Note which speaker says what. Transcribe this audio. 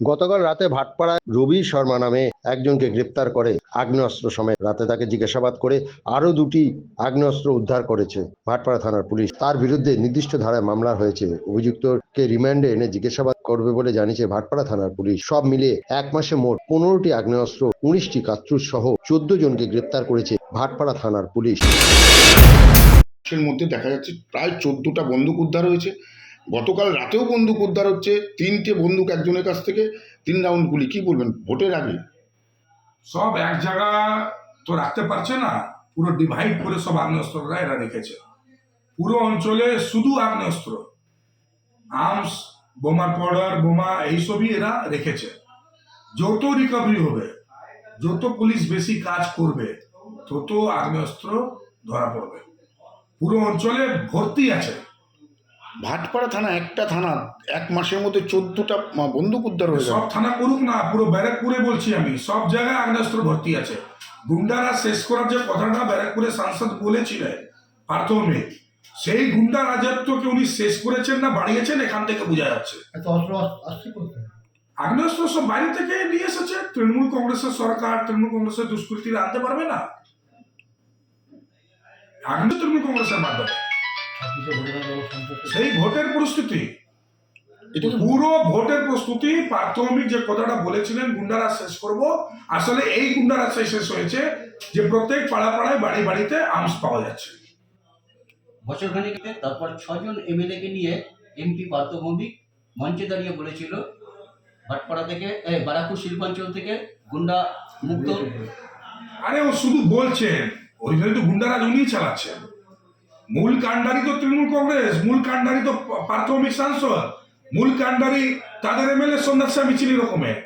Speaker 1: গতকাল রাতে ভাটপাড়ায় রবি শর্মা নামে একজনকে গ্রেপ্তার করে আগ্নেয়াস্ত্র সমেত। রাতে তাকে জিজ্ঞাসাবাদ করে আরও দুটি আগ্নেয়াস্ত্র উদ্ধার করেছে ভাটপাড়া থানার পুলিশ। তার বিরুদ্ধে নির্দিষ্ট ধারায় মামলা হয়েছে। অভিযুক্তকে রিমান্ডে এনে জিজ্ঞাসাবাদ করবে বলে জানিয়েছে ভাটপাড়া থানার পুলিশ। সব মিলিয়ে এক মাসে মোট পনেরোটি আগ্নেয়াস্ত্র, উনিশটি কাত্রুস সহ চোদ্দ জনকে গ্রেপ্তার করেছে ভাটপাড়া থানার
Speaker 2: পুলিশের মধ্যে দেখা যাচ্ছে প্রায় চোদ্দোটা বন্দুক উদ্ধার হয়েছে। গতকাল রাতেও বন্দুক উদ্ধার হচ্ছে, তিনটে বন্দুক একজনের কাছ থেকে, তিন রাউন্ড গুলি, কি বলবেন? ভোটের আগে।
Speaker 3: সব এক জায়গা তো রাখতে পারছে না, পুরো ডিভাইড করে সব আগ্নেয়াস্ত্ররা এরা রেখেছে। পুরো অঞ্চলে শুধু আগ্নেয়াস্ত্র আর্মস বোমার পাউডার বোমা এইসবই এরা রেখেছে। যত রিকভারি হবে, যত পুলিশ বেশি কাজ করবে, তত আগ্নেয়াস্ত্র ধরা পড়বে। পুরো অঞ্চলে ভর্তি আছে।
Speaker 2: ভাটপাড়া থানা একটা থানা এক মাসের মধ্যে চোদ্দটা বন্দুক উদ্ধার হয়েছে
Speaker 3: সব থানা করুক না পুরো ব্যারাকপুরে বলছি আমি সব জায়গায় আগ্নেয়াস্ত্র ভর্তি আছে। গুন্ডারা শেষ করার যে কথাটা ব্যারাকপুরে সাংসদ বলেছিলেন প্রাথমিক সেই গুন্ডা রাজত্বকে উনি শেষ করেছেন না বাড়িয়েছেন এখান থেকে বোঝা যাচ্ছে। আগ্নেয়াস্ত্র সব বাইরে থেকে নিয়ে এসেছে তৃণমূল কংগ্রেসের সরকার তৃণমূল কংগ্রেসের দুষ্কৃতীরা আনতে পারবে না? আগ্নেয় তৃণমূল কংগ্রেসের মাধ্যমে। সেই ভোটের প্রস্তুতি। পুরো ভোটের প্রস্তুতি প্রাথমিক যে কথাটা বলেছিলেন গুন্ডারা শেষ করব। আসলে এই গুন্ডারা শেষ শেষ হয়েছে যে প্রত্যেক পাড়া পাড়ায় বাড়ি বাড়িতে আর্মস পাওয়া যাচ্ছে।
Speaker 4: বছর খানিকতে তারপর ছজন এমএলএ কে নিয়ে এমপি পার্থ ভৌমিক মঞ্চে দাঁড়িয়ে বলেছিল ভাটপাড়া থেকে এই বারাকপুর শিল্পাঞ্চল থেকে গুন্ডা মুক্ত।
Speaker 3: আরে ও শুধু বলছেন ওইখানে তো গুন্ডারাজ উনি চালাচ্ছেন মূল কাণ্ডারি তো তৃণমূল কংগ্রেস, মূল কাণ্ডারি তো প্রাথমিক সাংসদ, মূল কাণ্ডারি তাদের এমএলএ সন্ন্যাসা মিছিল রকমের